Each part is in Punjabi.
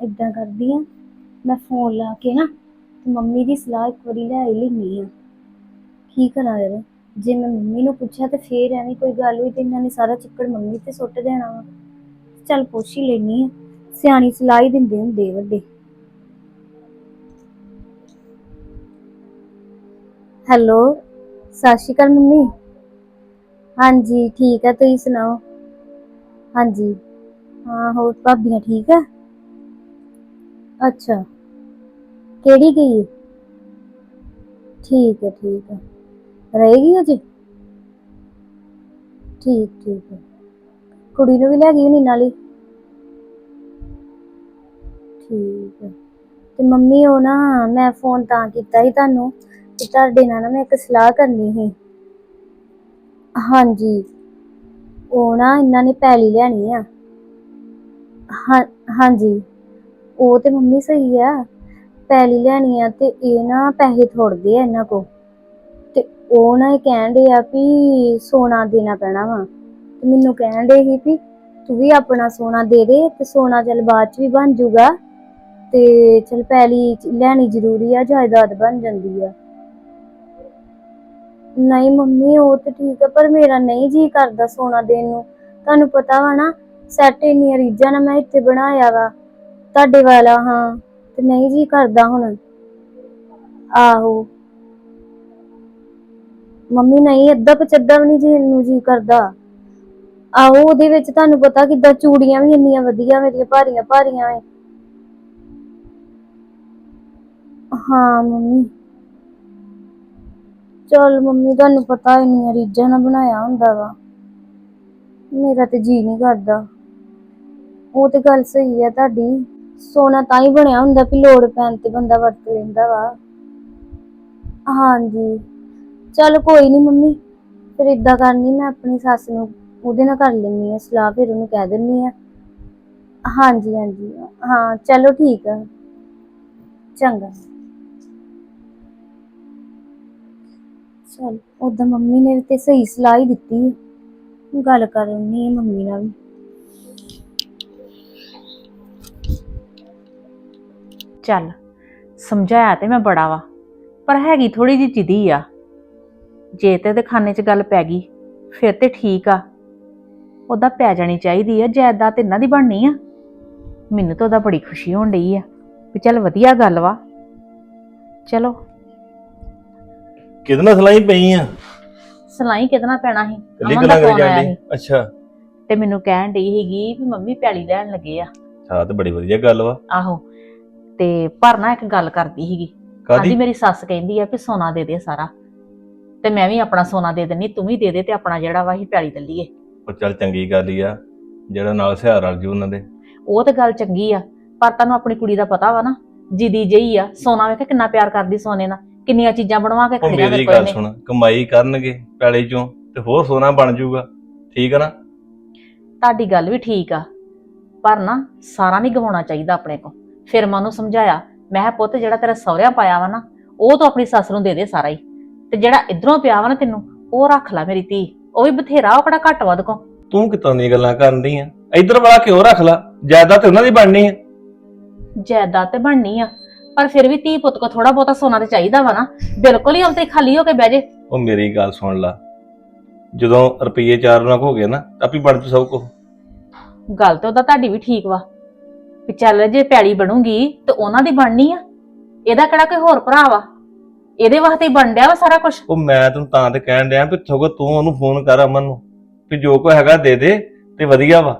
ਇਦਾਂ ਕਰਦੀ ਆ, ਮੈਂ ਫੋਨ ਲਾ ਕੇ ਨਾ ਤੇ ਮੰਮੀ ਦੀ ਸਲਾਹ ਇੱਕ ਵਾਰੀ ਲੈ ਹੀ ਲੈਣੀ ਆ। ਕੀ ਕਰਾਂ ਯਾਰ, ਜੇ ਮੈਂ ਮੰਮੀ ਨੂੰ ਪੁੱਛਿਆ ਤੇ ਫੇਰ ਐਵੇਂ ਕੋਈ ਗੱਲ ਹੋਈ ਤੇ ਇਹਨਾਂ ਨੇ ਸਾਰਾ ਚਿੱਕੜ ਮੰਮੀ ਤੇ ਸੁੱਟ ਦੇਣਾ ਵਾ। ਚੱਲ ਪੁੱਛ ਹੀ ਲੈਣੀ ਆ, ਸਿਆਣੀ ਸਲਾਹ ਹੀ ਦਿੰਦੇ ਹੁੰਦੇ ਵੱਡੇ। ਹੈਲੋ, ਸਤਿ ਸ਼੍ਰੀ ਅਕਾਲ ਮੰਮੀ। ਹਾਂਜੀ, ਠੀਕ ਆ, ਤੁਸੀਂ ਸੁਣਾਓ? ਹਾਂਜੀ। ਹਾਂ ਹੋਰ ਭਾਬੀਆਂ ਠੀਕ ਆ ਅੱਛਾ ਕਿਹੜੀ ਗਈ ਠੀਕ ਹੈ ਠੀਕ ਹੈ ਰਹੇਗੀ ਅਜੇ ਠੀਕ ਠੀਕ ਹੈ ਕੁੜੀ ਨੂੰ ਵੀ ਲੈ ਗਈ ਹੋਣੀ ਨਾਲੇ ਠੀਕ ਹੈ ਤੇ ਮੰਮੀ ਉਹ ਨਾ ਮੈਂ ਫੋਨ ਤਾਂ ਕੀਤਾ ਸੀ ਤੁਹਾਨੂੰ ਕਿ ਤੁਹਾਡੇ ਨਾਲ ਨਾ ਮੈਂ ਇੱਕ ਸਲਾਹ ਕਰਨੀ ਸੀ ਹਾਂਜੀ ਉਹ ਨਾ ਇਹਨਾਂ ਨੇ ਪੈਲੀ ਲੈਣੀ ਆ ਹਾਂ, ਹਾਂਜੀ। ਉਹ ਤੇ ਮੰਮੀ ਸਹੀ ਆ। ਪੈਲੀ ਲੈਣੀ ਆ ਤੇ ਇਹ ਨਾ ਪੈਸੇ ਥੋੜਦੇ ਆ ਇਹਨਾਂ ਕੋ ਤੇ ਉਹ ਨਾ ਇਹ ਕਹਿੰਦੇ ਆ ਵੀ ਸੋਨਾ ਦੇਣਾ ਪੈਣਾ ਵਾ। ਤੇ ਮੈਨੂੰ ਕਹਿੰਦੇ ਸੀ ਵੀ ਤੂੰ ਵੀ ਆਪਣਾ ਸੋਨਾ ਦੇ ਦੇ ਤੇ ਸੋਨਾ ਚੱਲ ਬਾਅਦ ਚ ਵੀ ਬਣ ਜਾਊਗਾ ਤੇ ਚੱਲ ਪੈਲੀ ਲੈਣੀ ਜ਼ਰੂਰੀ ਆ, ਜਾਇਦਾਦ ਬਣ ਜਾਂਦੀ ਆ। ਨਹੀਂ ਮੰਮੀ, ਉਹ ਤੇ ਠੀਕ ਆ, ਪਰ ਮੇਰਾ ਨਹੀਂ ਜੀ ਕਰਦਾ ਸੋਨਾ ਦੇਣ ਨੂੰ। ਤੁਹਾਨੂੰ ਪਤਾ ਵਾ ਨਾ ਸੈੱਟ ਇੰਨੀਆਂ ਰੀਝਾਂ ਨਾਲ ਮੈਂ ਇੱਥੇ ਬਣਾਇਆ ਵਾ। ਤੁਹਾਡੇ ਵਾਲਾ, ਹਾਂ, ਤੇ ਨਹੀਂ ਜੀ ਕਰਦਾ ਹੁਣ। ਆਹੋ। ਮੰਮੀ ਨਹੀਂ, ਅੱਧਾ ਪਚੱਦਾ ਵੀ ਨਹੀਂ ਜੀ ਨੂੰ ਜੀ ਕਰਦਾ। ਆਹੋ, ਉਹਦੇ ਵਿੱਚ ਤੁਹਾਨੂੰ ਪਤਾ ਕਿੱਦਾਂ ਚੂੜੀਆਂ ਵੀ ਇੰਨੀਆਂ ਵਧੀਆ, ਮੇਰੀਆਂ ਭਾਰੀਆਂ ਭਾਰੀਆਂ ਐ। ਹਾਂ, ਮੰਮੀ। ਚਲ ਮੰਮੀ, ਤੁਹਾਨੂੰ ਪਤਾ ਇੰਨੀਆਂ ਰੀਝਾਂ ਨਾਲ ਬਣਾਇਆ ਹੁੰਦਾ ਵਾ। ਮੇਰਾ ਤੇ ਜੀ ਨਹੀਂ ਕਰਦਾ। ਉਹ ਤੇ ਗੱਲ ਸਹੀ ਆ ਤੁਹਾਡੀ। ਸੋਨਾ ਤਾਂ ਹੀ ਬਣਿਆ ਹੁੰਦਾ ਕਿ ਲੋੜ ਪੈਣ ਤੇ ਬੰਦਾ ਵਰਤ ਲੈਂਦਾ ਵਾ। ਹਾਂਜੀ। ਚਲ ਕੋਈ ਨਹੀਂ ਮੰਮੀ, ਫਿਰ ਇਦਾਂ ਕਰਨੀ ਮੈਂ ਆਪਣੀ ਸੱਸ ਨੂੰ, ਉਹਦੇ ਨਾਲ ਕਰ ਲੈਣੀ ਆ ਸਲਾਹ, ਫਿਰ ਉਹਨੂੰ ਕਹਿ ਦਿੰਨੀ ਆ ਹਾਂਜੀ ਹਾਂਜੀ। ਹਾਂ, ਚਲੋ ਠੀਕ ਆ। ਚੰਗਾ। ਚਲ ਉਦਾਂ ਮੰਮੀ ਨੇ ਵੀ ਤੇ ਸਹੀ ਸਲਾਹ ਹੀ ਦਿੱਤੀ। ਆ। ਗੱਲ ਕਰਨੀ ਹੈ ਮੰਮੀ ਨਾਲ। ਵੀ ਚੱਲ ਸਮਝਾਇਆ ਤੇ ਮੈਂ ਬੜਾ ਵਾ ਪਰ ਹੈਗੀ ਥੋੜੀ ਜਿਹੀ ਜਿੱਦੀ ਆ। ਜੇ ਤੇ ਖਾਨੇ 'ਚ ਗੱਲ ਪੈ ਗਈ ਫਿਰ ਤੇ ਠੀਕ ਆ। ਉਹਦਾ ਪੈ ਜਾਣੀ ਚਾਹੀਦੀ ਆ ਜਾਇਦਾਦ ਤੇ ਇਹਨਾਂ ਦੀ ਬਣਨੀ ਆ। ਮੈਨੂੰ ਤਾਂ ਉਹਦਾ ਬੜੀ ਖੁਸ਼ੀ ਹੋਣ ਡਈ ਆ ਵੀ ਚੱਲ ਵਧੀਆ ਗੱਲ ਵਾ। ਚਲੋ। ਕਿਹਦੇ ਨਾਲ ਸਲਾਈ ਪਈ ਆ? ਸਲਾਈ ਨਾਲ ਪੈਣਾ ਸੀ? ਕੱਲੀ ਅਮਨ ਦਾ ਕਲਾਂ ਫੋਨ ਆਇਆ ਜਾਂਦੀ ਸੀ। ਅੱਛਾ। ਤੇ ਮੈਨੂੰ ਕਹਿਣ ਡਈ ਸੀਗੀ ਵੀ ਮੰਮੀ ਪੈਲੀ ਲੈਣ ਲੱਗੇ ਆ। ਹਾਂ ਤੇ ਬੜੀ ਵਧੀਆ ਗੱਲ ਵਾ। ਆਹੋ। ਤੇ ਪਰ ਨਾ ਇੱਕ ਗੱਲ ਕਰਦੀ ਸੀਗੀ। ਕਾਦੀ ਮੇਰੀ ਸੱਸ ਕਹਿੰਦੀ ਆ ਵੀ ਸੋਨਾ ਦੇ ਦੇ ਸਾਰਾ। ਤੇ ਮੈਂ ਵੀ ਆਪਣਾ ਸੋਨਾ ਦੇ ਦਿੰਨੀ ਤੂੰ ਵੀ ਦੇ ਦੇ ਤੇ ਆਪਣਾ ਜਿਹੜਾ ਵਾ ਅਸੀਂ ਲੱਲੀਏ ਉਹ ਚੱਲ ਚੰਗੀ ਗੱਲ ਹੀ ਆ ਜਿਹੜਾ ਨਾਲ ਸਿਹਾਰ ਰਲ ਜੂ ਉਹਨਾਂ ਦੇ। ਉਹ ਤੇ ਗੱਲ ਚੰਗੀ ਆ ਪਰ ਤੈਨੂੰ ਆਪਣੀ ਕੁੜੀ ਦਾ ਪਤਾ ਵਾ ਨਾ ਜਿੱਦੀ ਜਈ ਆ ਸੋਨਾ ਵੇਖ ਕਿੰਨਾ ਪਿਆਰ ਕਰਦੀ ਸੋਨੇ ਨਾਲ ਕਿੰਨੀਆਂ ਚੀਜ਼ਾਂ ਬਣਵਾ ਕੇ ਖੜੀਆਂ ਮੇਰੀ ਕੋਲ ਨੇ। ਸੁਣ ਕਮਾਈ ਕਰਨਗੇ ਪੈਲੇ ਚੋਂ ਤੇ ਹੋਰ ਸੋਨਾ ਬਣ ਜਾਊਗਾ ਠੀਕ ਆ ਨਾ? ਤੁਹਾਡੀ ਗੱਲ ਵੀ ਠੀਕ ਆ ਪਰ ਨਾ ਸਾਰਾ ਨਹੀਂ ਗਵਾਉਣਾ ਚਾਹੀਦਾ ਆਪਣੇ ਕੋ ਫਿਰ ਮੈਂ ਉਹਨੂੰ ਸਮਝਾਇਆ ਮੈਂ ਕਿਹਾ ਪੁੱਤ ਜਿਹੜਾ ਤੇਰਾ ਸਹੁਰਿਆਂ ਪਾਇਆ ਵਾ ਨਾ ਉਹ ਤੂੰ ਆਪਣੀ ਸੱਸ ਨੂੰ ਦੇ ਦੇ ਸਾਰਾ ਹੀ। ਤੇ ਜਿਹੜਾ ਇਧਰੋਂ ਪਿਆ ਵਾ ਨਾ ਤੈਨੂੰ ਉਹ ਰੱਖ ਲੈ ਮੇਰੀ ਧੀ। ਉਹ ਵੀ ਬਥੇਰਾ ਉਹ ਕਿਹੜਾ ਘੱਟ ਵੱਧ ਕੋ ਤੂੰ ਕਿਤੋਂ ਦੀਆਂ ਗੱਲਾਂ ਕਰਨ ਦੀ ਆ? ਇੱਧਰ ਵਾਲਾ ਕਿਉਂ ਰੱਖ ਲਾ? ਜਾਇਦਾਦ ਤੇ ਉਹਨਾਂ ਦੀ ਬਣਨੀ ਆ। ਜਾਇਦਾਦ ਤੇ ਬਣਨੀ ਆ ਪਰ ਫਿਰ ਵੀ ਧੀ ਪੁੱਤ ਕੋ ਥੋੜਾ ਬਹੁਤਾ ਸੋਨਾ ਤੇ ਚਾਹੀਦਾ ਵਾ ਨਾ। ਬਿਲਕੁਲ ਹੀ ਉਲਤੇ ਖਾਲੀ ਹੋ ਕੇ ਬਹਿ ਜੇ। ਉਹ ਮੇਰੀ ਗੱਲ ਸੁਣ ਲਾ। ਜਦੋਂ ਰੁਪਈਏ 4 ਲੱਖ ਹੋ ਗਏ ਨਾ ਆਪੀ ਬਣ ਜੂ ਸਭ ਕੁਝ ਗੱਲ ਤੇ ਉਹਦਾ ਤੁਹਾਡੀ ਵੀ ਠੀਕ ਵਾ। ਵੀ ਚੱਲ ਜੇ ਪੈੜੀ ਬਣੂਗੀ ਤੇ ਉਹਨਾਂ ਦੀ ਬਣਨੀ ਆ। ਇਹਦਾ ਕਿਹੜਾ ਕੋਈ ਹੋਰ ਭਰਾ ਵਾ? ਇਹਦੇ ਵਾਸਤੇ ਹੀ ਬਣ ਡਿਆ ਵਾ ਸਾਰਾ ਕੁਝ ਉਹ ਮੈਂ ਤੈਨੂੰ ਤਾਂ ਤੇ ਕਹਿਣ ਡਿਆ ਵੀ ਸਗੋਂ ਤੂੰ ਉਹਨੂੰ ਫੋਨ ਕਰ ਅਮਨ ਨੂੰ ਵੀ ਜੋ ਕੋ ਹੈਗਾ ਦੇ ਦੇ ਤੇ ਵਧੀਆ ਵਾ।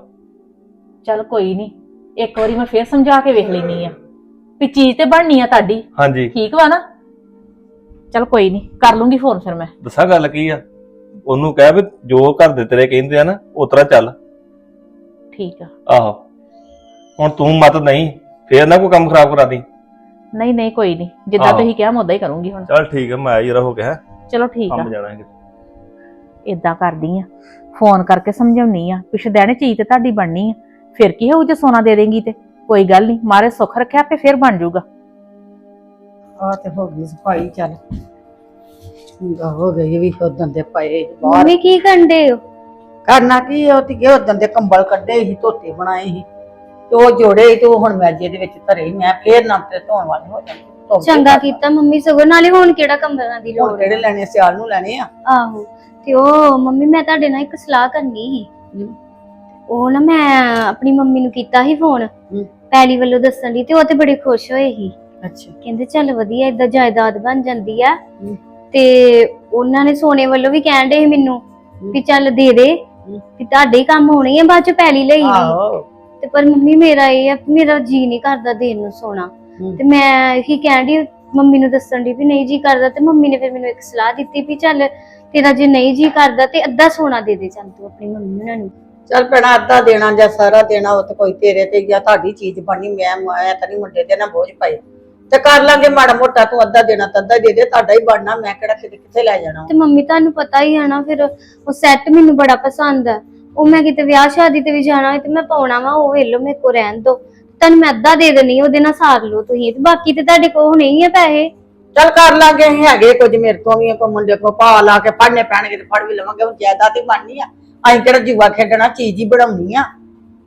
ਚੱਲ ਕੋਈ ਨਹੀਂ ਇੱਕ ਵਾਰੀ ਮੈਂ ਫੇਰ ਸਮਝਾ ਕੇ ਵੇਖ ਲੈਣੀ ਆ ਵੀ ਚੀਜ਼ ਤੇ ਬਣਨੀ ਆ ਤੁਹਾਡੀ। ਹਾਂਜੀ। ਠੀਕ ਵਾ ਨਾ? ਚੱਲ ਕੋਈ ਨਹੀਂ ਕਰ ਲੂੰਗੀ ਫੋਨ ਫਿਰ ਮੈਂ। ਦੱਸਾਂ ਗੱਲ ਕੀ ਆ? ਉਹਨੂੰ ਕਹਿ ਵੀ ਜੋ ਘਰ ਦੇ ਤੇਰੇ ਕਹਿੰਦੇ ਆ ਨਾ ਉਤਰਾ ਚੱਲ। ਠੀਕ ਆ। ਆਹੋ। ਹੁਣ ਤੂੰ ਮਤ ਨਹੀਂ ਫੇਰ ਨਾ ਕੋਈ ਕੰਮ ਖਰਾਬ ਕਰਾ ਦੀ। ਨਹੀਂ ਨਹੀਂ ਕੋਈ ਨਹੀਂ। ਜਿੱਦਾਂ ਆਹੋ। ਤੁਸੀਂ ਕਿਹਾ ਮੈਂ ਉਦਾਂ ਹੀ ਕਰੂੰਗੀ ਹੁਣ। ਚੱਲ ਠੀਕ ਹੈ ਮੈਂ ਆਇਆ ਜਰਾ ਹੋ ਗਿਆ। ਹੈਂ। ਚਲੋ ਠੀਕ ਆ। ਕੰਮ ਜਾਣਾ ਹੈ ਇਦਾਂ ਕਰਦੀ ਆ। ਫੋਨ ਕਰਕੇ ਸਮਝਾਉਣੀ ਆ। ਪਿਛਦੇ ਨੇ ਚੀਜ਼ ਤੇ ਤੁਹਾਡੀ ਬਣਨੀ ਆ। ਫਿਰ ਕੀ ਹੋਊ ਜੇ ਸੋਨਾ ਦੇ ਦੇਂਗੀ ਤੇ? ਕੋਈ ਗੱਲ ਨਹੀਂ ਮਾਰੇ ਸੁੱਖ ਰੱਖਿਆ ਤੇ ਫਿਰ ਬਣ ਜਾਊਗਾ। ਆ ਤੇ ਹੋ ਗਈ ਸਫ਼ਾਈ ਚੱਲ। ਚੰਗਾ ਹੋ ਗਈ ਵੀ ਉਦੋਂ ਦੇ ਪਏ ਬਾਹਰ। ਮੰਮੀ ਕੀ ਕਰਦੇ ਹੋ? ਕਰਨਾ ਕੀ ਉਹ ਤੇ ਉਦੋਂ ਦੇ ਕੰਬਲ ਕੱਢੇ ਸੀ ਧੋਤੇ ਬਣਾਏ ਸੀ। ਤੇ ਉਹ ਜੋੜੇ ਤੇ ਉਹ ਹੁਣ ਮੈਜੇ ਦੇ ਵਿੱਚ ਧਰੇ ਸੀ। ਮੈਂ ਫੇਰ ਨਾ ਤੇ ਧੋਣ ਵਾਲੇ ਹੋ ਜਾਣਗੇ ਚੰਗਾ ਕੀਤਾ ਮੰਮੀ ਸਗੋਂ ਨਾਲੇ ਹੁਣ ਕਿਹੜਾ ਕੰਬਲਾਂ ਦੀ ਲੋੜ ਕਿਹੜੇ ਲੈਣੇ ਸਿਆਲ ਨੂੰ ਲੈਣੇ ਆ ਆਹੋ ਤੇ ਉਹ ਮੰਮੀ ਮੈਂ ਤੁਹਾਡੇ ਨਾਲ ਇੱਕ ਸਲਾਹ ਕਰਨੀ ਸੀ। ਉਹ ਨਾ ਮੈਂ ਆਪਣੀ ਮੰਮੀ ਨੂੰ ਕੀਤਾ ਸੀ ਫੋਨ। ਪੈਲੀ ਵੱਲੋਂ ਦੱਸਣ ਲਈ ਤੇ ਉਹ ਤੇ ਬੜੇ ਖੁਸ਼ ਹੋਏ ਸੀ ਅੱਛਾ ਕਹਿੰਦੇ ਚੱਲ ਵਧੀਆ ਇਦਾਂ ਜਾਇਦਾਦ ਬਣ ਜਾਂਦੀ ਆ। ਤੇ ਉਹਨਾਂ ਨੇ ਸੋਨੇ ਵੱਲੋਂ ਵੀ ਕਹਿਣ ਦੇ ਮੈਨੂੰ। ਵੀ ਚੱਲ ਦੇ ਦੇ। ਵੀ ਤੁਹਾਡੇ ਕੰਮ ਹੋਣੇ ਆ ਬਾਅਦ ਚ ਪੈਲੀ ਲਈ ਵੀ ਆਹੋ ਤੇ ਪਰ ਮੰਮੀ ਮੇਰਾ ਇਹ ਆ ਮੇਰਾ ਜੀ ਨਹੀਂ ਕਰਦਾ ਦੇਣ ਨੂੰ ਸੋਨਾ। ਹਮ। ਤੇ ਮੈਂ ਇਹੀ ਕਹਿਣ ਦੀ ਮੰਮੀ ਨੂੰ ਦੱਸਣ ਦੀ ਵੀ ਨਹੀਂ ਜੀ ਕਰਦਾ ਤੇ ਮੰਮੀ ਨੇ ਫਿਰ ਮੈਨੂੰ ਇੱਕ ਸਲਾਹ ਦਿੱਤੀ ਵੀ ਚੱਲ ਤੇਰਾ ਜੇ ਨਹੀਂ ਜੀ ਕਰਦਾ ਤੇ ਅੱਧਾ ਸੋਨਾ ਦੇ ਦੇ ਚੱਲ ਤੂੰ ਆਪਣੀ ਮੰਮੀ ਉਹਨਾਂ ਨੂੰ। ਚੱਲ ਪੈਣਾ ਅੱਧਾ ਦੇਣਾ ਜਾਂ ਸਾਰਾ ਦੇਣਾ ਉਹ ਤੇ ਕੋਈ ਤੇਰੇ ਤੇ ਜਾਂ ਤੁਹਾਡੀ ਚੀਜ਼ ਬਣੀ ਮੈਂ ਮੈਂ ਤਾਂ ਨਹੀਂ ਮੁੰਡੇ ਦੇ ਨਾ ਬੋਝ ਪਾਏ। ਤੇ ਕਰ ਲਾਂਗੇ ਮਾੜਾ ਮੋਟਾ ਤੂੰ ਅੱਧਾ ਦੇਣਾ ਤਾਂ ਅੱਧਾ ਦੇ ਦੇ ਤੁਹਾਡਾ ਹੀ ਬਣਨਾ ਮੈਂ ਕਿਹੜਾ ਕਿਤੇ ਕਿੱਥੇ ਲੈ ਜਾਣਾ। ਤੇ ਮੰਮੀ ਤੁਹਾਨੂੰ ਪਤਾ ਹੀ ਹੈ ਨਾ ਫਿਰ ਉਹ ਸੈੱਟ ਮੈਨੂੰ ਬੜਾ ਪਸੰਦ ਹੈ ਉਹ ਮੈਂ ਕਿਤੇ ਵਿਆਹ ਸ਼ਾਦੀ ਤੇ ਵੀ ਜਾਣਾ ਹੋਏ ਤੇ ਮੈਂ ਪਾਉਣਾ ਵਾ ਉਹ ਵੇਲੋ ਮੇਰੇ ਕੋ ਰਹਿਣ ਦੋ। ਤੁਹਾਨੂੰ ਮੈਂ ਅੱਧਾ ਦੇ ਦੇਣੀ ਉਹਦੇ ਨਾਲ ਸਾਰ ਲਓ ਤੁਸੀਂ। ਤੇ ਬਾਕੀ ਤੇ ਤੁਹਾਡੇ ਕੋਲ ਨਹੀਂ ਹੈ ਪੈਸੇ। ਚੱਲ ਕਰ ਲਾਂਗੇ ਅਸੀਂ ਹੈਗੇ ਕੁਝ ਮੇਰੇ ਤੋਂ ਵੀ ਕੋ ਮੁੰਡੇ ਕੋ ਪਾ ਲਾ ਕੇ ਫੜਨੇ ਪੈਣਗੇ ਤੇ ਫੜ ਵੀ ਲਵਾਂਗੇ। ਹੁਣ ਜਾਇਦਾਦ ਹੀ ਬਣਨੀ ਆ। ਅਸੀਂ ਕਿਹੜਾ ਜੂਆ ਖੇਡਣਾ ਚੀਜ਼ ਹੀ ਬਣਾਉਣੀ ਆ।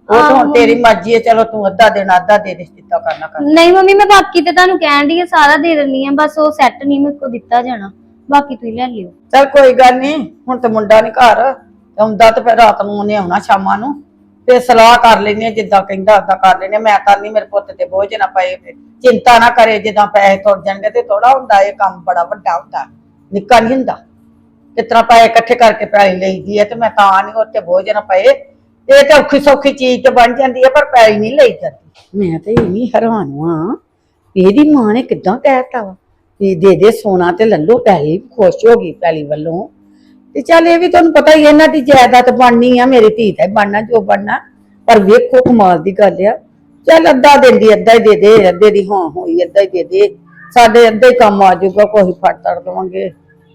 ਉਹ ਤਾਂ ਹੁਣ। ਤੇਰੀ ਮਰਜ਼ੀ ਹੈ ਚਲੋ ਤੂੰ ਅੱਧਾ ਦੇਣਾ ਅੱਧਾ ਦੇ ਦੇ ਜਿੱਦਾਂ ਕਰਨਾ ਕਰ। ਨਹੀਂ ਮੰਮੀ ਮੈਂ ਬਾਕੀ ਤੇ ਤੁਹਾਨੂੰ ਕਹਿਣ ਦੀ ਸਾਰਾ ਦੇ ਦਿੰਨੀ ਆ ਬਸ ਉਹ ਸੈੱਟ ਨਹੀਂ ਮੇਰੇ ਕੋ ਦਿੱਤਾ ਜਾਣਾ। ਬਾਕੀ ਤੁਸੀਂ ਲੈ ਲਿਓ। ਚੱਲ ਕੋਈ ਗੱਲ ਨਹੀਂ ਹੁਣ ਤੇ ਮੁੰਡਾ ਨਹੀਂ ਘਰ। ਆਉਂਦਾ ਤੇ ਫਿਰ ਰਾਤ ਨੂੰ ਉਹਨੇ ਆਉਣਾ ਸ਼ਾਮਾਂ ਨੂੰ, ਤੇ ਸਲਾਹ ਕਰ ਲੈਣੀ ਆ ਜਿੱਦਾਂ ਕਹਿੰਦਾ ਓਦਾਂ ਕਰ ਲੈਨੇ ਮੈਂ ਤਾਂ ਨਹੀਂ ਮੇਰੇ ਪੁੱਤ ਤੇ ਬੋਝ ਨਾ ਪਏ ਫਿਰ ਚਿੰਤਾ ਨਾ ਕਰੇ, ਜਿੱਦਾਂ ਪੈਸੇ ਤੁਰ ਜਾਣਗੇ ਤੇ ਥੋੜਾ ਹੁੰਦਾ, ਇਹ ਕੰਮ ਬੜਾ ਵੱਡਾ ਹੁੰਦਾ, ਨਿੱਕਾ ਨਹੀਂ ਹੁੰਦਾ। ਕਿਤਨਾ ਪੈਸੇ ਇਕੱਠੇ ਕਰਕੇ ਪੈਸੇ ਲਈਦੀ ਹੈ ਤੇ ਮੈਂ ਤਾਂ ਨਹੀਂ ਉੱਤੇ ਬੋਝ ਨਾ ਪਏ। ਇਹ ਤੇ ਔਖੀ ਸੌਖੀ ਚੀਜ਼ ਤੇ ਬਣ ਜਾਂਦੀ ਹੈ, ਪਰ ਪੈਸੇ ਨਹੀਂ ਲਈ ਜਾਂਦੀ। ਮੈਂ ਤੇ ਇੰਨੀ ਹੈਰਾਨ ਹਾਂ ਇਹਦੀ ਮਾਂ ਨੇ ਕਿੱਦਾਂ ਕਹਿਤਾ ਵਾ ਵੀ ਦੇ ਦੇ ਸੋਨਾ ਤੇ ਲੱਲੋ ਪੈਸੇ ਖੁਸ਼ ਹੋ ਗਈ ਪਹਿਲੀ ਵੱਲੋਂ। ਤੇ ਚੱਲ ਇਹ ਵੀ ਤੁਹਾਨੂੰ ਪਤਾ ਹੀ ਹੈ, ਇਹਨਾਂ ਦੀ ਜਾਇਦਾਦ ਬਣਨੀ ਆ ਮੇਰੀ ਧੀ ਦਾ ਹੀ ਬਣਨਾ ਜੋ ਬਣਨਾ। ਪਰ ਵੇਖੋ ਕਮਾਲ ਦੀ ਗੱਲ ਆ। ਚੱਲ ਅੱਧਾ ਦਿੰਦੀ ਅੱਧਾ ਹੀ ਦੇ ਦੇ ਅੱਧੇ ਦੀ ਹਾਂ ਹੋਈ ਅੱਧਾ ਹੀ ਦੇ ਦੇ। ਸਾਡੇ ਅੱਧੇ ਹੀ ਕੰਮ ਆ ਜਾਊਗਾ ਕੋਈ ਫੜ ਤੜ ਦਵਾਂਗੇ।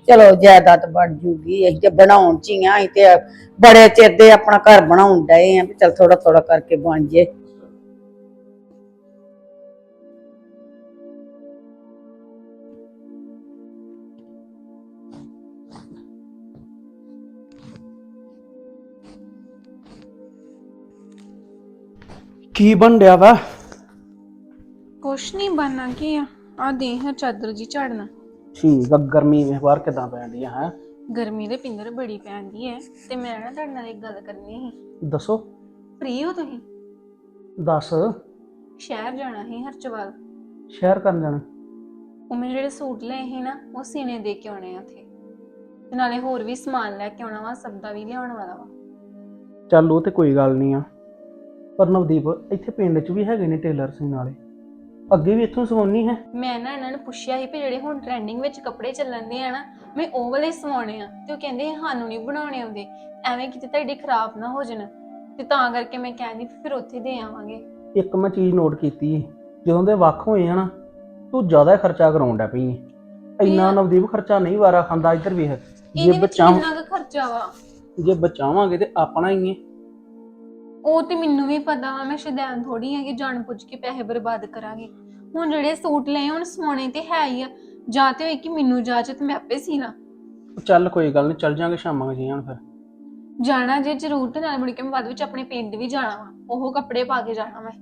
ਚਲੋ ਜਾਇਦਾਦ ਬਣ ਜੂਗੀ ਅਸੀਂ ਤੇ ਬਣਾਉਣ ਚ ਹੀ ਆ ਅਸੀਂ ਤੇ ਬੜੇ ਚਿਰ ਦੇ ਆਪਣਾ ਘਰ ਬਣਾਉਣ ਡਏ ਆ ਵੀ ਚੱਲ ਥੋੜਾ ਥੋੜਾ ਕਰਕੇ ਬਣ ਜੇ। ਕੀ ਬਣ ਡਿਆ ਵਾ? ਕੁਛ ਨਹੀਂ ਬਣਨਾ ਕੀ ਆ? ਆ ਦੇ ਹਾਂ ਚਾਦਰ ਜੀ ਝਾੜਨਾ। ਠੀਕ ਆ ਗਰਮੀ ਵਿੱਚ ਬਾਹਰ ਕਿਦਾਂ ਪੈਣ ਹੈ? ਗਰਮੀ ਦੇ ਪਿੰਦਰ ਬੜੀ ਪੈਂਦੀ ਹੈ ਤੇ ਮੈਂ ਨਾ ਤੁਹਾਡੇ ਨਾਲ ਇੱਕ ਗੱਲ ਕਰਨੀ ਸੀ। ਦੱਸੋ। ਫ੍ਰੀ ਹੋ ਤੁਸੀਂ? ਦੱਸ। ਸ਼ਹਿਰ ਜਾਣਾ ਸੀ ਹਰਚਵਾਲ। ਸ਼ਹਿਰ ਕਰਨ ਜਾਣਾ? ਉਹ ਮੈਂ ਜਿਹੜੇ ਸੂਟ ਲਏ ਸੀ ਨਾ ਉਹ ਸੀਨੇ ਦੇ ਕੇ ਆਉਣੇ ਆ ਉੱਥੇ। ਤੇ ਨਾਲੇ ਹੋਰ ਵੀ ਸਮਾਨ ਲੈ ਕੇ ਆਉਣਾ ਵਾ ਸਭ ਦਾ ਵੀ ਲਿਆਉਣ ਵਾਲਾ ਵਾ। ਚੱਲ ਉਹ ਤੇ ਕੋਈ ਗੱਲ ਨਹੀਂ ਆ। ਪਰ ਨਵਦੀਪ ਇੱਥੇ ਪਿੰਡ 'ਚ ਵੀ ਹੈਗੇ ਨੇ ਟੇਲਰ ਸਿੰਘ ਨਾਲੇ ਅੱਗੇ ਵੀ ਇੱਥੋਂ ਸਵਾਉਣੀ ਹੈ? ਮੈਂ ਨਾ ਇਹਨਾਂ ਨੂੰ ਪੁੱਛਿਆ ਸੀ ਵੀ ਜਿਹੜੇ ਹੁਣ ਟ੍ਰੈਂਡਿੰਗ ਵਿੱਚ ਕੱਪੜੇ ਚੱਲਣ ਦੇ ਆ ਨਾ ਮੈਂ ਉਹ ਵਾਲੇ ਸਵਾਉਣੇ ਆ ਤੇ ਉਹ ਕਹਿੰਦੇ ਸਾਨੂੰ ਨਹੀਂ ਬਣਾਉਣੇ ਆਉਂਦੇ। ਐਵੇਂ ਕਿਤੇ ਤੁਹਾਡੇ ਖਰਾਬ ਨਾ ਹੋ ਜਾਣ ਤੇ ਤਾਂ ਕਰਕੇ ਮੈਂ ਕਹਿੰਦੀ ਫਿਰ ਉੱਥੇ ਦੇ ਆਵਾਂਗੇ। ਇੱਕ ਮੈਂ ਚੀਜ਼ ਨੋਟ ਕੀਤੀ ਜਦੋਂ ਦੇ ਵੱਖ ਹੋਏ ਆ ਨਾ ਤੂੰ ਜ਼ਿਆਦਾ ਖਰਚਾ ਕਰਾਉਣ ਡੈ ਪਈ ਏ। ਇੰਨਾ ਨਵਦੀਪ ਖਰਚਾ ਨਹੀਂ ਵਾਰਾ ਖਾਂਦਾ ਇੱਧਰ ਵੇਖ। ਜੇ ਇਹਦੇ ਵਿੱਚ ਬਚਾਵਾਂ ਕਿੰਨਾ ਕੁ ਖਰਚਾ ਵਾ? ਜੇ ਬਚਾਵਾਂਗੇ ਤੇ ਆਪਣਾ ਹੀ ਏ ਉਹ ਤੇ ਮੈਨੂੰ ਵੀ ਪਤਾ ਵਾ ਮੈਂ ਸ਼ੈਦਾਨ ਥੋੜੀ ਕਿ ਜਾਣ ਪੁੱਛ ਕੇ ਪੈਸੇ ਬਰਬਾਦ ਕਰਾਂਗੇ। ਹੁਣ ਜਿਹੜੇ ਸੂਟ ਲਏ ਹੁਣ ਸਵਾਉਣੇ ਤੇ ਹੈ ਹੀ ਆ। ਜਾਂ ਤੇ ਹੋਏ ਕਿ ਮੈਨੂੰ ਜਾਚ ਤੇ ਮੈਂ ਆਪੇ ਸੀ ਲਾਂ। ਚੱਲ ਕੋਈ ਗੱਲ ਨਹੀਂ ਚੱਲ ਜਾਾਂਗੇ ਸ਼ਾਮਾਂ ਜੀਆਂ ਫਿਰ। ਜਾਣਾ ਜੇ ਜ਼ਰੂਰ ਤੇ ਨਾਲ ਮੁੜ ਕੇ ਮੈਂ ਬਾਅਦ ਵਿੱਚ ਆਪਣੇ ਪਿੰਡ ਵੀ ਜਾਣਾ ਵਾ ਉਹ ਕੱਪੜੇ ਪਾ ਕੇ ਜਾਣਾ ਮੈਂ।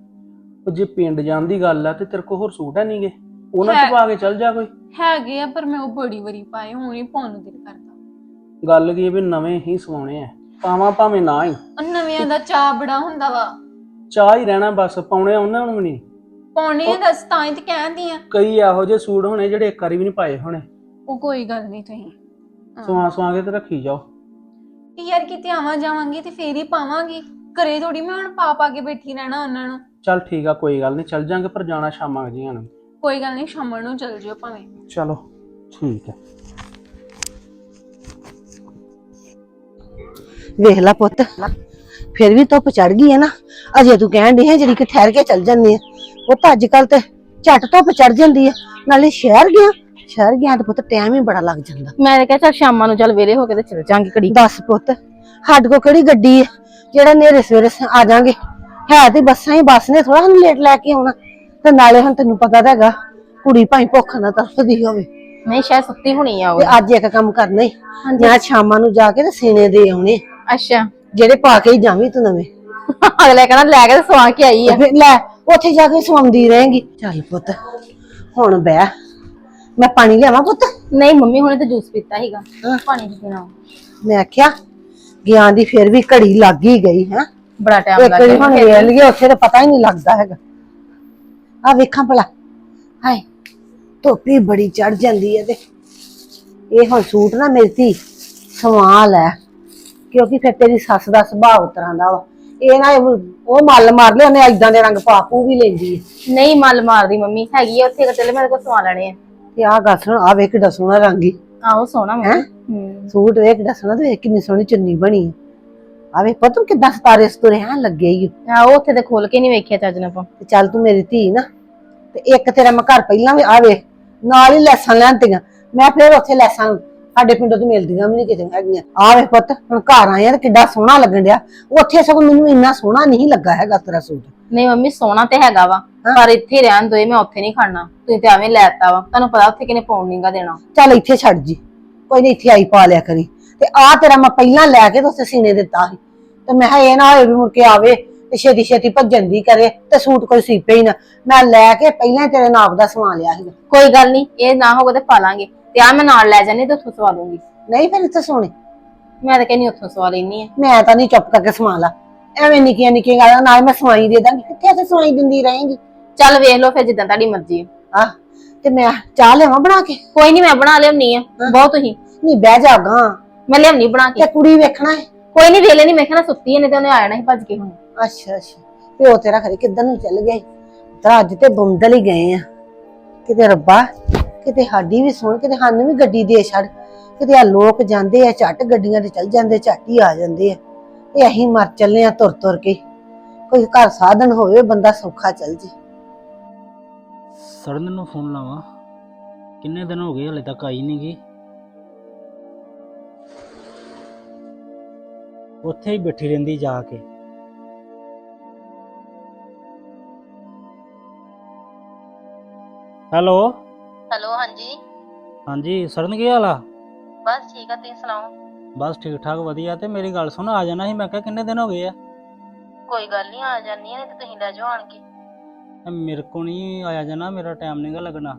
ਉਹ ਜੇ ਪਿੰਡ ਜਾਣ ਦੀ ਗੱਲ ਆ ਤੇ ਤੇਰੇ ਕੋਲ ਹੋਰ ਸੂਟ ਹੈ ਨਹੀਂਗੇ ਉਹਨਾਂ ਹੈ। ਚ ਪਾ ਕੇ ਚੱਲ ਜਾ ਕੋਈ। ਹੈਗੇ ਆ ਪਰ ਮੈਂ ਉਹ ਬੜੀ ਵਾਰੀ ਪਾਏ ਹੁਣ ਹੀ ਪਾਉਣ ਨੂੰ ਦਿਲ ਕਰਦਾ। ਗੱਲ ਕੀ ਹੈ ਵੀ ਨਵੇਂ ਹੀ ਸਵਾਉਣੇ ਆ। ਪਾਵਾਂ ਭਾਵੇਂ ਨਾ ਹੀ। ਉਹ ਨਵਿਆਂ ਦਾ ਚਾਹ ਬੜਾ ਹੁੰਦਾ ਵਾ। ਚਾਹ ਹੀ ਰਹਿਣਾ ਬਸ ਪਾਉਣੇ ਉਹਨਾਂ ਨੂੰ ਵੀ ਨਹੀਂ। ਪਾਉਣੇ ਆ ਦੱਸ ਤਾਂ ਹੀ ਤੇ ਕਹਿੰਦੀ ਆ। ਕਈ ਇਹੋ ਜਿਹੇ ਸੂਟ ਹੋਣੇ ਜਿਹੜੇ ਇੱਕ ਵਾਰੀ ਵੀ ਨਹੀਂ ਪਾਏ ਹੋਣੇ। ਉਹ ਕੋਈ ਗੱਲ ਨਹੀਂ ਤੁਸੀਂ। ਸਵਾ ਸਵਾ ਕੇ ਤੇ ਰੱਖੀ ਜਾਓ। ਕਿ ਯਾਰ ਕਿਤੇ ਆਵਾਂ ਜਾਵਾਂਗੀ ਤੇ ਫੇਰ ਹੀ ਪਾਵਾਂਗੀ। ਘਰੇ ਥੋੜੀ ਮੈਂ ਹੁਣ ਪਾ ਪਾ ਕੇ ਬੈਠੀ ਰਹਿਣਾ ਉਹਨਾਂ ਨੂੰ। ਚੱਲ ਠੀਕ ਆ ਕੋਈ ਗੱਲ ਨਹੀਂ ਚੱਲ ਜਾਾਂਗੇ ਪਰ ਜਾਣਾ ਸ਼ਾਮਾਂ ਜੀਆਂ ਨੂੰ। ਕੋਈ ਗੱਲ ਨਹੀਂ ਸ਼ਾਮ ਨੂੰ ਚੱਲ ਜਿਓ ਭਾਵੇਂ। ਚਲੋ ਠੀਕ ਹੈ ਵੇਖ ਲੈ ਪੁੱਤ। ਫਿਰ ਵੀ ਧੁੱਪ ਚੜ ਗਈ ਹੈ ਨਾ ਅਜੇ ਤੂੰ ਕਹਿਣ ਦੀ ਹੈ ਜਿਹੜੀ ਕਿ ਠਹਿਰ ਕੇ ਚੱਲ ਜੰਨੀ ਹੈ। ਪੁੱਤ ਅੱਜ ਕੱਲ ਤੇ ਝੱਟ ਧੁੱਪ ਚੜ ਜਾਂਦੀ ਹੈ। ਨਾਲੇ ਸ਼ਹਿਰ ਗਿਆ ਸ਼ਹਿਰ ਗਿਆ ਤੇ ਪੁੱਤ ਟਾਈਮ ਹੀ ਬੜਾ ਲੱਗ ਜਾਂਦਾ। ਮੈਂ ਕਿਹਾ ਚੱਲ ਸ਼ਾਮਾਂ ਨੂੰ ਚੱਲ ਵੇਲੇ ਹੋ ਕੇ ਤੇ ਚੱਲ ਜਾਾਂਗੇ ਘੜੀ। ਦੱਸ ਪੁੱਤ ਸਾਡੇ ਕੋਲ ਕਿਹੜੀ ਗੱਡੀ ਹੈ? ਜਿਹੜਾ ਨੇਰੇ ਸਵੇਰੇ ਆ ਜਾਾਂਗੇ। ਹੈ ਤੇ ਬੱਸਾਂ ਹੀ ਬੱਸ ਨੇ ਥੋੜਾ ਸਾਨੂੰ ਲੇਟ ਲੈ ਕੇ ਆਉਣਾ। ਤੇ ਨਾਲੇ ਹੁਣ ਤੈਨੂੰ ਪਤਾ ਤਾਂ ਹੈਗਾ ਕੁੜੀ ਭਾਈ ਭੁੱਖ ਨਾ ਤਰਸਦੀ ਹੋਵੇ। ਨਹੀਂ ਸ਼ਾਇਦ ਸੁੱਤੀ ਹੋਣੀ ਆ ਤੇ ਅੱਜ ਇੱਕ ਕੰਮ ਕਰਨਾ ਹੀ ਮੈਂ ਸ਼ਾਮਾਂ ਨੂੰ ਜਾ ਕੇ ਤੇ ਸੀਨੇ ਦੇ ਆਉਣੇ। ਅੱਛਾ। ਜਿਹੜੇ ਪਾ ਕੇ ਹੀ ਜਾਵੀਂ ਤੂੰ ਨਵੇਂ। ਅਗਲੇ ਕਹਿੰਦਾ ਲੈ ਕੇ ਤੇ ਸਵਾ ਕੇ ਆਈ ਆ। ਫਿਰ ਲੈ ਉੱਥੇ ਜਾ ਕੇ ਸੌਂਦੀ ਰਹੇਗੀ। ਚੱਲ ਪੁੱਤ ਹੁਣ ਬਹਿ। ਮੈਂ ਪਾਣੀ ਲਿਆਵਾਂ ਪੁੱਤ? ਨਹੀਂ ਮੰਮੀ ਹੁਣੇ ਤਾਂ ਜੂਸ ਪੀਤਾ ਸੀਗਾ। ਪਾਣੀ ਕੀ ਪੀਣਾ। ਮੈਂ ਆਖਿਆ ਗਿਆਨ ਦੀ ਫਿਰ ਵੀ ਘੜੀ ਲੱਗ ਹੀ ਗਈ ਹੈ। ਬੜਾ ਟਾਈਮ ਇੱਕ ਲੱਗ ਵਾਰੀ ਗਿਆ। ਹੁਣ ਵੇਖ ਲਈਏ ਉੱਥੇ ਤਾਂ ਪਤਾ ਹੀ ਨਹੀਂ ਲੱਗਦਾ ਹੈਗਾ। ਆ ਵੇਖਾਂ ਭਲਾ। ਹਾਏ ਧੋਪੀ ਬੜੀ ਚੜ ਜਾਂਦੀ ਹੈ ਤੇ। ਇਹ ਹੁਣ ਸੂਟ ਨਾ ਮੇਰੀ ਧੀ ਸਵਾ ਲੈ। ਕਿਉਂਕਿ ਫਿਰ ਤੇਰੀ ਸੱਸ ਦਾ ਸੁਭਾਅ ਉਤਰਾਂ ਦਾ ਵਾ। ਇਹ ਨਾ ਉਹ ਮੱਲ ਮਾਰ ਲਿਆ ਉਹਨੇ ਐਦਾਂ ਦੇ ਰੰਗ ਪਾਪੂ ਵੀ ਲੈਂਦੀ ਹੈ ਨਹੀਂ ਮੱਲ ਮਾਰਦੀ ਮੰਮੀ ਹੈਗੀ ਆ ਉੱਥੇ ਚੱਲੇ ਮੇਰੇ ਕੋਲ ਸਵਾ ਲੈਣੇ ਆ। ਤੇ ਆਹ ਗੱਲ ਸੁਣ ਆ ਵੇਖ ਕਿੱਡਾ ਸੋਹਣਾ ਰੰਗ ਈ। ਆਹੋ ਸੋਹਣਾ ਮੰਮੀ ਹੂੰ? ਸੂਟ ਵੇਖ ਕਿੱਡਾ ਸੋਹਣਾ ਤੇ ਵੇਖ ਕਿੰਨੀ ਸੋਹਣੀ ਚੁੰਨੀ ਬਣੀ ਹੈ ਆ ਵੇਖ ਪਤਾ ਕਿੱਦਾਂ ਸਤਾਰੇ ਸਤੁਰੇ ਹਾਂ ਲੱਗੇ ਈ ਓ। ਆਹੋ ਉੱਥੇ ਤੇ ਖੋਲ ਕੇ ਨਹੀਂ ਵੇਖਿਆ ਚੱਜ ਨਾਲ ਆਪਾਂ। ਤੇ ਚੱਲ ਤੂੰ ਮੇਰੀ ਧੀ ਨਾ ਤੇ ਇੱਕ ਤੇਰਾ ਮੈਂ ਘਰ ਪਹਿਲਾਂ ਵੀ ਆਵੇ ਨਾਲ ਹੀ ਲੈਸਾਂ ਲੈਂਦੀਆਂ ਮੈਂ ਫਿਰ ਉੱਥੇ ਲੈਸਾਂ ਸਾਡੇ ਪਿੰਡੋਂ ਤੋਂ ਮਿਲਦੀਆਂ ਵੀ ਨਹੀਂ ਕਿਤੇ ਹੈਗੀਆਂ। ਆਵੇ ਪੁੱਤ ਹੁਣ ਘਰ ਆਏ ਆ ਤੇ ਕਿੱਡਾ ਸੋਹਣਾ ਲੱਗਣ ਡਿਆ। ਉੱਥੇ ਸਗੋਂ ਮੈਨੂੰ ਇੰਨਾ ਸੋਹਣਾ ਨਹੀਂ ਲੱਗਾ ਹੈਗਾ ਤੇਰਾ ਸੂਟ। ਨਹੀਂ ਮੰਮੀ ਸੋਹਣਾ ਤੇ ਹੈਗਾ ਵਾ ਪਰ ਇੱਥੇ ਰਹਿਣ ਦੋ ਮੈਂ ਉੱਥੇ ਨਹੀਂ ਖੜਨਾ ਤੁਸੀਂ ਤੇ ਐਵੇਂ ਲੈਤਾ ਵਾ। ਤੁਹਾਨੂੰ ਪਤਾ ਉੱਥੇ ਕਿਨੇ ਪਾਉਣ ਨਹੀਂਗਾ ਦੇਣਾ। ਚੱਲ ਇੱਥੇ ਛੱਡ ਜੀ। ਕੋਈ ਨਹੀਂ ਇੱਥੇ ਆਈ ਪਾ ਲਿਆ ਕਰੀ। ਤੇ ਆ ਤੇਰਾ ਮੈਂ ਪਹਿਲਾਂ ਲੈ ਕੇ ਤੇ ਉੱਥੇ ਸੀਨੇ ਦਿੱਤਾ ਸੀ। ਤੇ ਮੈਂ ਕਿਹਾ ਇਹ ਨਾ ਹੋਏ ਵੀ ਮੁੜ ਕੇ ਆਵੇ ਤੇ ਛੇਤੀ ਛੇਤੀ ਭੱਜਣ ਦੀ ਕਰੇ ਤੇ ਸੂਟ ਕੋਈ ਸੀਪੇ ਹੀ ਨਾ। ਮੈਂ ਲੈ ਕੇ ਪਹਿਲਾਂ ਹੀ ਤੇਰੇ ਨਾਪ ਦਾ ਸਵਾ ਲਿਆ ਸੀ ਕੋਈ ਗੱਲ ਨਹੀਂ ਇਹ ਨਾ ਹੋਵੇ ਤੇ ਪਾ ਲਾਂਗੇ। ਤੇ ਆ ਮੈਂ ਨਾਲ ਲੈ ਜਾਣੀ ਤੇ ਉੱਥੋਂ ਸਵਾ ਲੂੰਗੀ ਨਹੀਂ ਫਿਰ ਇੱਥੇ ਸੋਹਣੇ ਮੈਂ ਤਾਂ ਕਹਿੰਨੀ ਉੱਥੋਂ ਸਵਾ ਲੈਣੀ ਆ। ਮੈਂ ਤਾਂ ਨਹੀਂ ਚੁੱਪ ਕਰਕੇ ਸਵਾ ਲਾ। ਐਵੇਂ ਨਿੱਕੀਆਂ ਨਿੱਕੀਆਂ ਗੱਲਾਂ ਨਾਲ ਮੈਂ ਸਵਾਈ ਦੇ ਦਾਂਗੀ। ਕਿੱਥੇ ਤੇ ਸਵਾਈ ਦਿੰਦੀ ਰਹੇਂਗੀ? ਚੱਲ ਵੇਖ ਲਓ ਫਿਰ ਜਿੱਦਾਂ ਤੁਹਾਡੀ ਮਰਜ਼ੀ ਆ। ਆ ਤੇ ਮੈਂ ਚਾਹ ਲਿਆਵਾਂ ਬਣਾ ਕੇ? ਕੋਈ ਨਹੀਂ ਮੈਂ ਬਣਾ ਲਿਆਉਣੀ ਆ। ਬਹੁਤ ਹੀ ਨਹੀਂ ਬਹਿ ਜਾਗਾ ਮੈਂ ਲਿਆਉਣੀ ਬਣਾ ਕੇ। ਕੁੜੀ ਵੇਖਣਾ ਹੈ? ਕੋਈ ਨਹੀਂ ਵੇਲੇ ਨਹੀਂ ਮੈਂ ਕਿਹਾ ਸੁੱਤੀ ਨੇ ਤੇ ਉਹਨੇ ਆ ਜਾਣਾ ਸੀ ਭੱਜ ਕੇ ਹੁਣ। ਅੱਛਾ ਅੱਛਾ। ਪਿਓ ਤੇਰਾ ਖਰੇ ਕਿੱਧਰ ਨੂੰ ਚੱਲ ਗਿਆ? ਤਾਂ ਅੱਜ ਤੇ ਬੰਦਲ ਹੀ ਗਏ ਆ। ਕਿਤੇ ਰੱਬਾ। ਕਿਤੇ ਸਾਡੀ ਵੀ ਸੁਣ, ਕਿਤੇ ਸਾਨੂੰ ਵੀ ਗੱਡੀ ਦੇ ਛੱਡ। ਕਿਤੇ ਆ ਲੋਕ ਜਾਂਦੇ ਆ, ਝੱਟ ਗੱਡੀਆਂ ਤੇ ਚੱਲ ਜਾਂਦੇ, ਝੱਟ ਹੀ ਆ ਜਾਂਦੇ ਆ। ਤੇ ਅਸੀਂ ਮਰ ਚੱਲੇ ਆ ਤੁਰ ਤੁਰ ਕੇ। ਕੋਈ ਘਰ ਸਾਧਨ ਹੋਵੇ, ਬੰਦਾ ਸੌਖਾ ਚੱਲ ਜੇ। ਸੜਨ ਨੂੰ ਫੋਨ ਲਾਵਾਂ। ਕਿੰਨੇ ਦਿਨ ਹੋ ਗਏ ਹਲੇ ਤੱਕ ਆਈ ਨਹੀਂ ਗਈ ਉੱਥੇ ਹੀ ਬੈਠੀ ਰਹਿੰਦੀ ਜਾ ਕੇ। ਹੈਲੋ? ਹਾਂਜੀ? ਹਾਂਜੀ ਸਰਨ ਕੀ ਹਾਲ ਆ? ਬਸ ਠੀਕ ਆ ਤੁਸੀਂ ਸੁਣਾਓ? ਬਸ ਠੀਕ ਠਾਕ ਵਧੀਆ। ਤੇ ਮੇਰੀ ਗੱਲ ਸੁਣ ਆ ਜਾਣਾ ਸੀ। ਮੈਂ ਕਿਹਾ ਕਿੰਨੇ ਦਿਨ ਹੋ ਗਏ ਆ? ਕੋਈ ਗੱਲ ਨਹੀਂ ਆ ਜਾਨੀ ਆ ਨਹੀਂ ਤੇ ਤੁਸੀਂ ਲੈ ਜਾਓ ਆਣ ਕੇ। ਇਹ ਮੇਰੇ ਕੋ ਨਹੀਂ ਆਇਆ ਜਾਣਾ ਮੇਰਾ ਟਾਈਮ ਨਹੀਂਗਾ ਲੱਗਣਾ।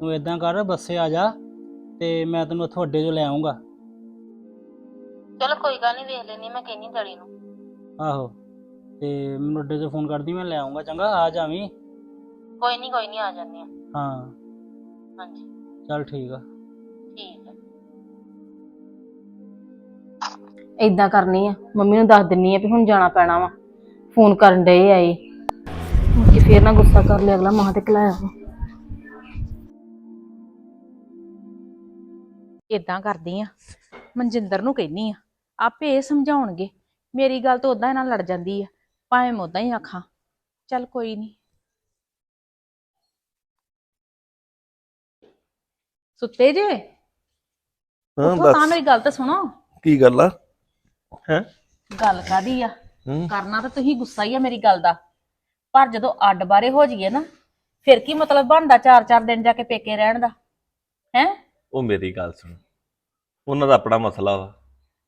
ਤੂੰ ਇਦਾਂ ਕਰ ਬੱਸੇ ਆ ਜਾ ਤੇ ਮੈਂ ਤੈਨੂੰ ਉੱਥੋਂ ਅੱਡੇ 'ਚੋਂ ਲੈ ਆਉਂਗਾ ਚਲੋ ਕੋਈ ਗੱਲ ਨਹੀਂ ਵੇਖ ਲੈਣੀ ਮੈਂ ਕਹਿੰਨੀ ਡੈਡੀ ਨੂੰ। ਆਹੋ ਤੇ ਮੈਨੂੰ ਅੱਡੇ 'ਚੋਂ ਫੋਨ ਕਰਦੀ ਮੈਂ ਲੈ ਆਉਂਗਾ ਚੰਗਾ ਆ ਜਾਵੀਂ। ਕੋਈ ਨਹੀਂ ਕੋਈ ਨਹੀਂ ਆ ਜਾਂਦੇ ਆ। ਹਾਂ। ਹਾਂਜੀ। ਚੱਲ ਠੀਕ ਆ। ਠੀਕ ਆ। ਇਦਾਂ ਕਰਨੀ ਆ। ਮੰਮੀ ਨੂੰ ਦੱਸ ਦਿੰਨੀ ਆ ਵੀ ਹੁਣ ਜਾਣਾ ਪੈਣਾ ਵਾ। ਫੋਨ ਕਰਨ ਡਏ ਆਏ ਕਿ ਫੇਰ ਨਾ ਗੁੱਸਾ ਕਰ ਲਿਆ ਅਗਲਾ ਮਾਂ ਤੇ ਕਲਾਇਆ ਵਾ। ਇਦਾਂ ਕਰਦੀ ਆ। ਮਨਜਿੰਦਰ ਨੂੰ ਕਹਿੰਨੀ ਆ ਆਪੇ ਇਹ ਸਮਝਾਉਣਗੇ। ਮੇਰੀ ਗੱਲ ਤਾਂ ਉਦਾਂ ਇਹਨਾਂ ਨਾਲ ਲੜ ਜਾਂਦੀ ਆ। ਭਾਵੇਂ ਮੈਂ ਉਦਾਂ ਹੀ ਆਖਾਂ। ਚੱਲ ਕੋਈ ਨਹੀਂ ਸੁੱਤੇ ਜੇ? ਹਾਂ ਉੱਠੋ ਤਾਂ ਦੱਸ ਮੇਰੀ ਗੱਲ ਤਾਂ ਸੁਣੋ। ਕੀ ਗੱਲ ਆ? ਹੈ? ਗੱਲ ਕਾਦੀ ਆ? ਹੂੰ। ਕਰਨਾ ਤਾਂ ਤੁਸੀਂ ਗੁੱਸਾ ਹੀ ਆ ਮੇਰੀ ਗੱਲ ਦਾ। ਪਰ ਜਦੋਂ ਅੱਡ ਬਾਰੇ ਹੋ ਜਾਈਏ ਨਾ ਫਿਰ ਕੀ ਮਤਲਬ ਬਣਦਾ ਚਾਰ ਚਾਰ ਦਿਨ ਜਾ ਕੇ ਪੇਕੇ ਰਹਿਣ ਦਾ? ਹੈ? ਉਹ ਮੇਰੀ ਗੱਲ ਸੁਣ। ਉਹਨਾਂ ਦਾ ਆਪਣਾ ਮਸਲਾ ਵਾ।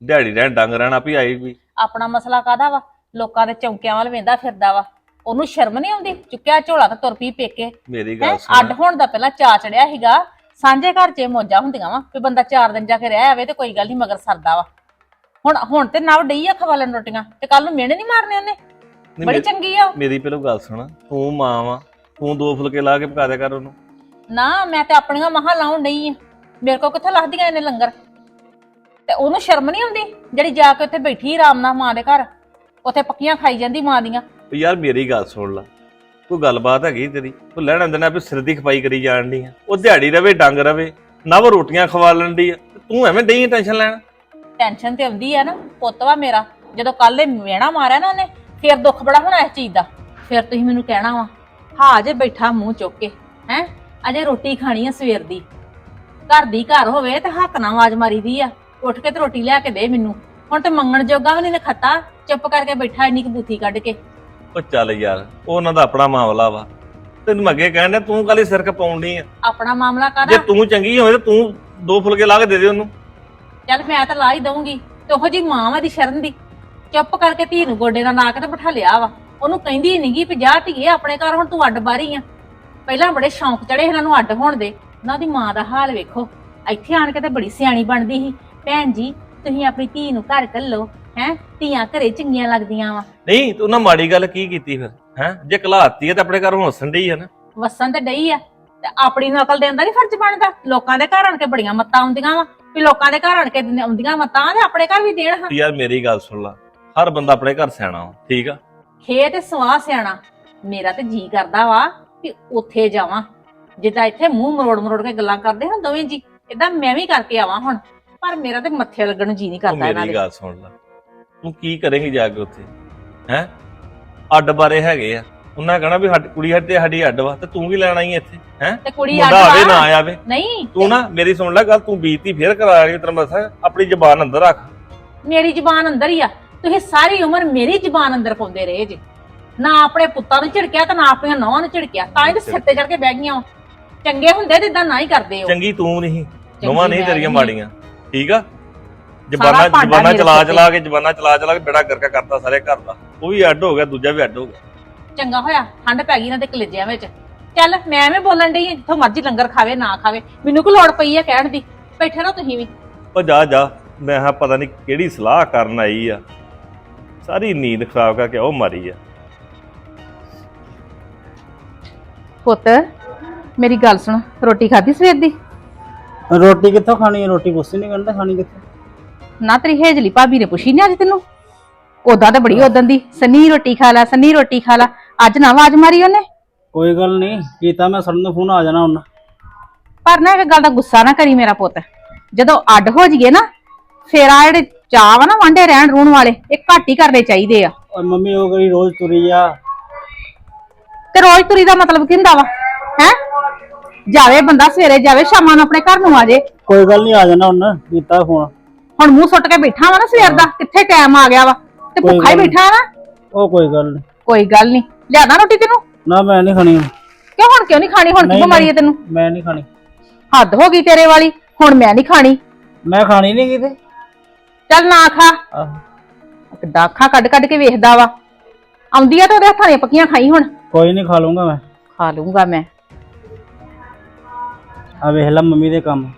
ਦਿਹਾੜੀ ਰਹਿਣ ਡੰਗ ਰਹਿਣਾ ਵੀ ਆਈ ਵੀ। ਆਪਣਾ ਮਸਲਾ ਕਾਦਾ ਵਾ? ਲੋਕਾਂ ਦੇ ਚੌਂਕਿਆਂ ਵੱਲ ਵੇਂਦਾ ਫਿਰਦਾ ਵਾ। ਉਹਨੂੰ ਸ਼ਰਮ ਨਹੀਂ ਆਉਂਦੀ? ਚੁੱਕਿਆ ਝੋਲਾ ਤੇ ਤੁਰ ਪਈ ਪੇਕੇ। ਮੇਰੀ ਹੈਂ? ਗੱਲ ਅੱਡ ਸੁਣ ਹੋਣ ਦਾ ਪਹਿਲਾਂ ਚਾ ਚੜਿਆ ਸੀਗਾ। ਸਾਂਝੇ ਘਰ 'ਚ ਇਹ ਮੌਜਾਂ ਹੁੰਦੀਆਂ ਵਾ ਵੀ ਬੰਦਾ ਚਾਰ ਦਿਨ ਜਾ ਕੇ ਰਹਿ ਆਵੇ ਤੇ ਕੋਈ ਗੱਲ ਨਹੀਂ ਮਗਰ ਸਰਦਾ ਵਾ। ਹੁਣ ਹੁਣ ਤੇ ਨਵ ਡਈ ਆ ਖਵਾਲਣ ਰੋਟੀਆਂ ਤੇ ਕੱਲ ਨੂੰ ਮਿਹਣੇ ਨਹੀਂ ਮਾਰਨੇ ਉਹਨੇ? ਨਹੀਂ, ਬੜੀ ਚੰਗੀ ਆ ਉਹ। ਮੇਰੀ ਪਹਿਲਾਂ ਗੱਲ ਸੁਣ ਤੂੰ ਮਾਂ ਵਾ ਤੂੰ ਦੋ ਫੁਲਕੇ ਲਾ ਕੇ ਪਕਾ ਦਿਆ ਕਰ ਉਹਨੂੰ। ਨਾ ਮੈਂ ਤੇ ਆਪਣੀਆਂ ਮਹਾਂ ਲਾਉਣ ਡਈ ਆ। ਮੇਰੇ ਕੋ ਕਿੱਥੇ ਲੱਥਦੀਆਂ ਇਹਨੇ ਲੰਗਰ? ਤੇ ਉਹਨੂੰ ਸ਼ਰਮ ਨਹੀਂ ਆਉਂਦੀ ਜਿਹੜੀ ਜਾ ਕੇ ਉੱਥੇ ਬੈਠੀ ਆਰਾਮ ਨਾਲ ਮਾਂ ਦੇ ਘਰ? ਉੱਥੇ ਪੱਕੀਆਂ ਖਾਈ ਜਾਂਦੀ ਮਾਂ ਦੀਆਂ। ਉਹ ਯਾਰ ਮੇਰੀ ਗੱਲ ਸੁਣ ਲਾ। ਕੋਈ ਗੱਲਬਾਤ ਹੈਗੀ ਤੇਰੀ? ਉਹ ਲੈਣ ਅੰਦਰ ਨਾ ਵੀ ਸਿਰ ਦੀ ਖਪਾਈ ਕਰੀ ਜਾਣ ਦੀ ਆ। ਉਹ ਦਿਹਾੜੀ ਰਵੇ, ਡੰਗ ਰਵੇ, ਨਾ ਉਹ ਰੋਟੀਆਂ ਖਵਾ ਲੈਂਦੀ ਆ। ਤੇ ਤੂੰ ਐਵੇਂ ਡਈ ਟੈਨਸ਼ਨ ਲੈਣ? ਟੈਨਸ਼ਨ ਤੇ ਆਉਂਦੀ ਆ ਨਾ, ਪੁੱਤ ਮੇਰਾ। ਜਦੋਂ ਕੱਲ ਇਹ ਮੇਣਾ ਮਾਰਿਆ ਨਾ ਉਹਨੇ, ਫੇਰ ਦੁੱਖ ਬੜਾ ਹੋਣਾ ਇਸ ਚੀਜ਼ ਦਾ। ਫਿਰ ਤੁਸੀਂ ਮੈਨੂੰ ਕਹਿਣਾ ਵਾ, ਹਾਂ ਜੇ ਬੈਠਾ ਮੂੰਹ ਚੁੱਕ ਕੇ, ਹੈ? ਅਜੇ ਰੋਟੀ ਖਾਣੀ ਆ ਸਵੇਰ ਦੀ। ਘਰ ਦੀ ਘਰ ਹੋਵੇ ਤੇ ਹੱਕ ਨਾਲ ਆਵਾਜ਼ ਮਾਰੀਦੀ ਆ। ਉੱਠ ਕੇ ਤੇ ਰੋਟੀ ਲਿਆ ਕੇ ਦੇ ਮੈਨੂੰ। ਹੁਣ ਤੇ ਮੰਗਣ ਜੋਗਾ ਵੀ ਨਹੀਂ ਖੱਤਾ ਚੁੱਪ ਕਰਕੇ ਬੈਠਾ ਇੰਨੀ ਕੁ ਬੂਥੀ ਕੱਢ ਕੇ। ਉਹ ਚੱਲ ਯਾਰ ਉਹ ਉਹਨਾਂ ਦਾ ਆਪਣਾ ਮਾਮਲਾ ਵਾ। ਤੈਨੂੰ ਮੈਂ ਅੱਗੇ ਕਹਿਣ ਡਿਆ ਤੂੰ ਕਾਲੀ ਸਿਰ ਖਪਾਉਣ ਡਈ ਆ? ਆਪਣਾ ਮਾਮਲਾ ਜੇ ਕਾਹਦਾ ਤੂੰ ਚੰਗੀ ਹੋਵੇ ਤੇ ਤੂੰ ਦੋ ਫੁਲਕੇ ਲਾ ਕੇ ਦੇ ਦੇ ਉਹਨੂੰ। ਚੱਲ ਮੈਂ ਤਾਂ ਲਾ ਹੀ ਦਊਂਗੀ ਤੇ ਉਹੋ ਜੀ ਮਾਂ ਵਾ ਦੀ ਸ਼ਰਨ ਦੀ। ਚੁੱਪ ਕਰਕੇ ਧੀ ਨੂੰ ਗੋਡੇ ਨਾਲ ਲਾ ਕੇ ਤੇ ਬਿਠਾ ਲਿਆ ਵਾ। ਉਹਨੂੰ ਕਹਿੰਦੀ ਨਹੀਂਗੀ ਵੀ ਜਾ ਧੀਏ ਆਪਣੇ ਘਰ ਹੁਣ ਤੂੰ ਅੱਡ ਬਾਰੀ ਆ। ਪਹਿਲਾਂ ਬੜੇ ਸ਼ੌਂਕ ਚੜੇ ਇਹਨਾਂ ਨੂੰ ਅੱਡ ਹੋਣ ਦੇ। ਉਹਨਾਂ ਦੀ ਮਾਂ ਦਾ ਹਾਲ ਵੇਖੋ। ਇੱਥੇ ਆਣ ਕੇ ਤੇ ਬੜੀ ਸਿਆਣੀ ਬਣਦੀ ਸੀ। ਭੈਣ ਜੀ ਤੁਸੀਂ ਆਪਣੀ ਧੀ ਨੂੰ ਘਰ ਘੱਲੋ। ਹੈ? ਧੀਆਂ ਘਰੇ ਚੰਗੀਆਂ ਲੱਗਦੀਆਂ ਵਾ। ਨਹੀਂ ਤੂੰ ਨਾ ਮਾੜੀ ਗੱਲ ਕੀ ਕੀਤੀ ਫਿਰ? ਹੈ? ਜੇ ਘਲਾਤੀ ਹੈ ਤਾਂ ਆਪਣੇ ਘਰ ਹੱਸਣ ਡਈ ਹੈ ਨਾ। ਵਸਣ ਤੇ ਡਈ ਆ। ਤੇ ਆਪਣੀ ਨਕਲ ਦੇਣ ਦਾ ਨਹੀਂ ਫਰਜ਼ ਬਣਦਾ। ਲੋਕਾਂ ਦੇ ਘਰ ਆਣ ਕੇ ਬੜੀਆਂ ਮੱਤਾਂ ਆਉਂਦੀਆਂ ਵਾ। ਵੀ ਲੋਕਾਂ ਦੇ ਘਰ ਆਣ ਕੇ ਦਿੰਦੇ- ਆਉਂਦੀਆਂ ਮੱਤਾਂ ਤੇ ਆਪਣੇ ਘਰ ਵੀ ਦੇਣ ਹਾਂ। ਯਾਰ ਮੇਰੀ ਗੱਲ ਸੁਣ ਲਾ। ਹਰ ਬੰਦਾ ਆਪਣੇ ਘਰ ਸਿਆਣਾ ਵਾ ਠੀਕ ਆ? ਖੇ ਤੇ ਸਵਾਹ ਸਿਆਣਾ। ਮੇਰਾ ਤੇ ਜੀ ਕਰਦਾ ਵਾ ਕਿ ਉੱਥੇ ਜਾਵਾਂ। ਜਿੱਦਾਂ ਇੱਥੇ ਮੂੰਹ ਮਰੋੜ ਮਰੋੜ ਕੇ ਗੱਲਾਂ ਕਰਦੇ ਹਨ ਦੋਵੇਂ ਜੀ ਇਦਾਂ ਮੈਂ ਵੀ ਕਰਕੇ ਆਵਾਂ ਹੁਣ। ਪਰ ਮੇਰਾ ਤੇ ਮੱਥੇ ਲੱਗਣ ਨੂੰ ਜੀ ਨਹੀਂ ਤੂੰ ਕਰਦਾ ਇਹਨਾਂ ਮੇਰੀ ਦੇ। ਗੱਲ ਸੁਣ ਲੈ। ਤੂੰ ਕੀ ਕਰੇਂਗੀ ਜਾ ਕੇ ਉੱਥੇ? ਹੈ? ਅੱਡ ਬਾਰੇ ਹੈਗੇ ਆ। ਉਹਨਾਂ ਕਹਣਾ ਵੀ ਸਾਡੀ ਕੁੜੀ ਹੱਟ ਤੇ ਸਾਡੀ ਅੱਡ ਵਾ ਤੇ ਤੂੰ ਵੀ ਲੈਣਾ ਹੀ ਇੱਥੇ ਹੈ? ਤੇ ਕੁੜੀ ਮੁੰਡਾ ਆਵੇ ਅੱਡ ਨਾ ਵਾ। ਆਵੇ। ਨਹੀਂ। ਤੂੰ ਨਾ ਮੇਰੀ ਸੁਣ ਲੈ ਗੱਲ ਤੂੰ ਬੀਤੀ ਫੇਰ ਕਰਾ ਰਹੀ ਤੇਰਾ ਮਸਾ ਆਪਣੀ ਜ਼ਬਾਨ ਅੰਦਰ ਰੱਖ। ਮੇਰੀ ਜ਼ਬਾਨ ਅੰਦਰ ਹੀ ਆ। ਤੁਸੀਂ ਸਾਰੀ ਉਮਰ ਮੇਰੀ ਜ਼ਬਾਨ ਅੰਦਰ ਪਾਉਂਦੇ ਰਹੇ ਜੇ। ਨਾ ਆਪਣੇ ਪੁੱਤਾਂ ਨੂੰ ਝਿੜਕਿਆ ਤੇ ਨਾ ਆਪਣੀਆਂ ਨੌਵਾਂ ਨੂੰ ਝਿੜਕਿਆ। ਤਾਂ ਹੀ ਤੇ ਸਿਰ ਤੇ ਚੜ ਕੇ ਬਹਿ ਗਈਆਂ। ਚੰਗੇ ਹੁੰਦੇ ਤੇ ਇਦਾਂ ਨਾ ਹੀ ਕਰਦੇ ਹੋ ਚੰਗੀ ਤੂੰ ਨਹੀਂ ਨਵਾਂ ਨਹੀਂ ਮੈਂ ਤੇਰੀਆਂ ਨਹੀਂ। ਮਾੜੀਆਂ। ਠੀਕ ਆ? ਜ਼ਬਾਨਾਂ ਭਾਂਡਾ ਜ਼ਬਾਨਾਂ ਮੇਰੇ ਚਲਾ ਸਿਰ ਤੇ। ਚਲਾ ਕੇ ਜ਼ਬਾਨਾਂ ਚਲਾ ਚਲਾ ਕੇ ਬੇੜਾ ਕਰਕੇ ਕਰਤਾ ਸਾਰੇ ਘਰ ਦਾ। ਉਹ ਵੀ ਅੱਡ ਹੋ ਗਿਆ ਦੂਜਾ ਵੀ ਅੱਡ ਹੋ ਗਿਆ। ਚੰਗਾ ਹੋਇਆ ਠੰਡ ਪੈ ਗਈ ਇਹਨਾਂ ਦੇ ਕਲੇਜਿਆਂ ਵਿੱਚ। ਚੱਲ ਮੈਂ ਐਵੇਂ ਬੋਲਣ ਡਈ ਆਂ, ਜਿੱਥੋਂ ਮਰਜ਼ੀ ਲੰਗਰ ਖਾਵੇ ਨਾ ਖਾਵੇ। ਮੈਨੂੰ ਕੋਈ ਲੋੜ ਪਈ ਆ ਕਹਿਣ ਦੀ। ਬੈਠੇ ਰਹੋ ਤੁਸੀਂ ਵੀ। ਉਹ ਜਾ ਜਾ। ਮੈਂ ਹਾਂ ਪਤਾ ਨਹੀਂ ਕਿਹੜੀ ਸਲਾਹ ਕਰਨ ਆਈ ਆ। ਸਾਰੀ ਨੀਂਦ ਖਰਾਬ ਕਰਕੇ ਉਹ ਮਾਰੀ ਆ। ਪੁੱਤ ਮੇਰੀ ਗੱਲ ਸੁਣ। ਰੋਟੀ ਖਾਧੀ ਸਵੇਰ ਦੀ? ਰੋਟੀ ਕਿੱਥੋਂ ਖਾਣੀ ਹੈ ਰੋਟੀ ਕੁਛ ਨਹੀਂ ਕਹਿੰਦਾ ਖਾਣੀ ਕਿੱਥੋਂ? ਨਾ ਤੇਰੀ ਹੇਜਲੀ ਭਾਬੀ ਨੇ ਪੁੱਛੀ ਨਹੀਂ ਅੱਜ ਤੈਨੂੰ? ਉਦਾਂ ਤਾਂ ਬੜੀ ਉਦਣ ਦੀ। ਸੰਨੀ ਰੋਟੀ ਖਾ ਲੈ ਸੰਨੀ ਰੋਟੀ ਖਾ ਲੈ। ਅੱਜ ਨਾ ਆਵਾਜ਼ ਮਾਰੀ ਉਹਨੇ। ਕੋਈ ਗੱਲ ਨਹੀਂ ਕੀਤਾ ਮੈਂ ਸਰਨ ਨੂੰ ਫੋਨ ਆ ਜਾਣਾ ਹੁਣ। ਪਰ ਨਾ ਇੱਕ ਗੱਲ ਦਾ ਗੁੱਸਾ ਨਾ ਕਰੀ ਮੇਰਾ ਪੁੱਤ। ਜਦੋਂ ਅੱਡ ਹੋ ਜੀਏ ਨਾ ਫੇਰ ਆ ਜਿਹੜੇ ਚਾਹ ਵਾ ਨਾ ਵਾਂਡੇ ਰਹਿਣ ਰੂਣ ਵਾਲੇ ਇਹ ਘੱਟ ਹੀ ਕਰਨੇ ਚਾਹੀਦੇ ਆ। ਓਏ ਮੰਮੀ ਉਹ ਕਰੀ ਰੋਜ਼ ਤੁਰੀ ਆ। ਤੇ ਰੋਜ਼ ਤੁਰੀ ਦਾ ਮਤਲਬ ਕੀ ਹੁੰਦਾ ਵਾ? ਹੈ? ਜਾਵੇ ਬੰਦਾ ਸਵੇਰੇ ਜਾਵੇ ਸ਼ਾਮਾਂ ਨੂੰ ਆਪਣੇ ਘਰ ਨੂੰ ਆ ਜੇ। ਕੋਈ ਗੱਲ ਨਹੀਂ ਆ ਜਾਣਾ ਹੁਣ ਕੀਤਾ ਫੋਨ। ਹੁਣ ਮੂੰਹ ਸੁੱਟ ਕੇ ਬੈਠਾ ਵਾ ਨਾ ਸਵੇਰ ਦਾ ਕਿੱਥੇ ਟਾਈਮ ਆ ਗਿਆ ਵਾ? ਤੇ ਕੋਈ ਭੁੱਖਾ ਹੀ ਗੱਲ। ਬੈਠਾ ਨਾ ਉਹ ਕੋਈ ਗੱਲ ਨਹੀਂ। ਕੋਈ ਗੱਲ ਨਹੀਂ। ਲਿਆਦਾ ਰੋਟੀ ਤੈਨੂੰ? ਨਾ ਮੈਂ ਨਹੀਂ ਖਾਣੀ ਹੁਣ। ਕਿਉਂ ਹੁਣ ਕਿਉਂ ਨਹੀਂ ਖਾਣੀ? ਹੁਣ ਕੀ ਨਹੀਂ, ਬਿਮਾਰੀ ਹੈ ਤੈਨੂੰ? ਮੈਂ ਨਹੀਂ ਖਾਣੀ। ਹੱਦ ਹੋ ਗਈ ਤੇਰੇ ਵਾਲੀ। ਹੁਣ ਮੈਂ ਨਹੀਂ ਖਾਣੀ। ਮੈਂ ਖਾਣੀ ਨਹੀਂ ਕਿਤੇ। ਚੱਲ ਨਾ ਖਾ। ਆਹੋ। ਕਿੱਦਾਂ ਅੱਖਾਂ ਕੱਢ ਕੱਢ ਕੇ ਵੇਖਦਾ ਵਾ। ਆਉਂਦੀ ਆ ਤਾਂ ਉਹਦੇ ਹੱਥਾਂ ਦੀਆਂ ਪੱਕੀਆਂ ਖਾਈ ਹੁਣ। ਕੋਈ ਨਹੀਂ ਖਾ ਲੂੰਗਾ ਮੈਂ। ਖਾ ਲੂੰਗਾ ਮੈਂ। ਆ ਵੇਖ ਲੈ ਮੰਮੀ ਦੇ ਕੰਮ।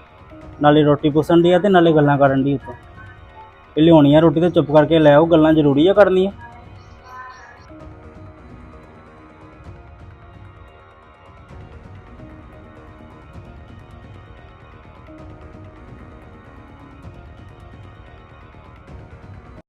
ਨਾਲੇ ਰੋਟੀ ਪੁੱਛਣ ਦੀ ਆ ਤੇ ਨਾਲੇ ਗੱਲਾਂ ਕਰਨ ਦੀ ਉੱਤੋਂ ਇਹ ਲਿਆਉਣੀ ਆ ਰੋਟੀ ਤੇ ਚੁੱਪ ਕਰਕੇ ਲੈ ਆਓ, ਗੱਲਾਂ ਜ਼ਰੂਰੀ ਆ ਕਰਨੀਆਂ।